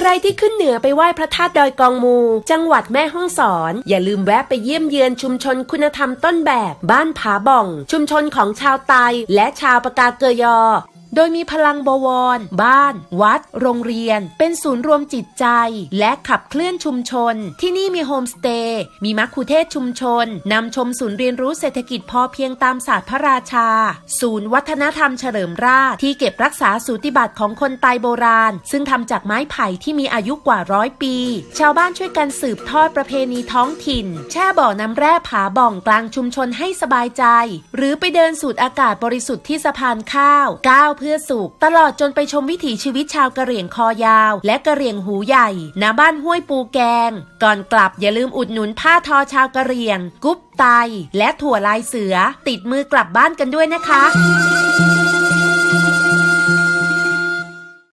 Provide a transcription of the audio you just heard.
ใครที่ขึ้นเหนือไปไหว้พระธาตุดอยกองมู จังหวัดแม่ฮ่องสอน อย่าลืมแวะไปเยี่ยมเยือนชุมชนคุณธรรมต้นแบบ บ้านผาบ่อง ชุมชนของชาวไตและชาวปากาเกยอ โดยมีพลังบวร บ้าน วัด โรงเรียน เป็นศูนย์รวมจิตใจ และขับเคลื่อนชุมชน ที่นี่มีโฮมสเตย์ มีมัคคุเทศก์ชุมชน นำชมศูนย์เรียนรู้เศรษฐกิจพอเพียงตามศาสตร์พระราชา ศูนย์วัฒนธรรมเฉลิมราชที่เก็บรักษาสูติบัตรของคนไตโบราณ ซึ่งทำจากไม้ไผ่ที่มีอายุกว่าร้อยปี ชาวบ้านช่วยกันสืบทอดประเพณีท้องถิ่น แช่บ่อน้ำแร่ผาบ่องกลางชุมชนให้สบายใจ หรือไปเดินสูดอากาศบริสุทธิ์ที่สะพานข้าวก้าวเพื่พื่อสุข ตลอดจนไปชมวิถีชีวิตชาวกะเหรี่ยงคอยาว และกะเหรี่ยงหูใหญ่ณบ้านห้วยปูแกง ก่อนกลับอย่าลืมอุดหนุนผ้าทอชาวกะเหรี่ยง กุ๊บไต และถั่วลายเสือ ติดมือกลับบ้านกันด้วยนะคะ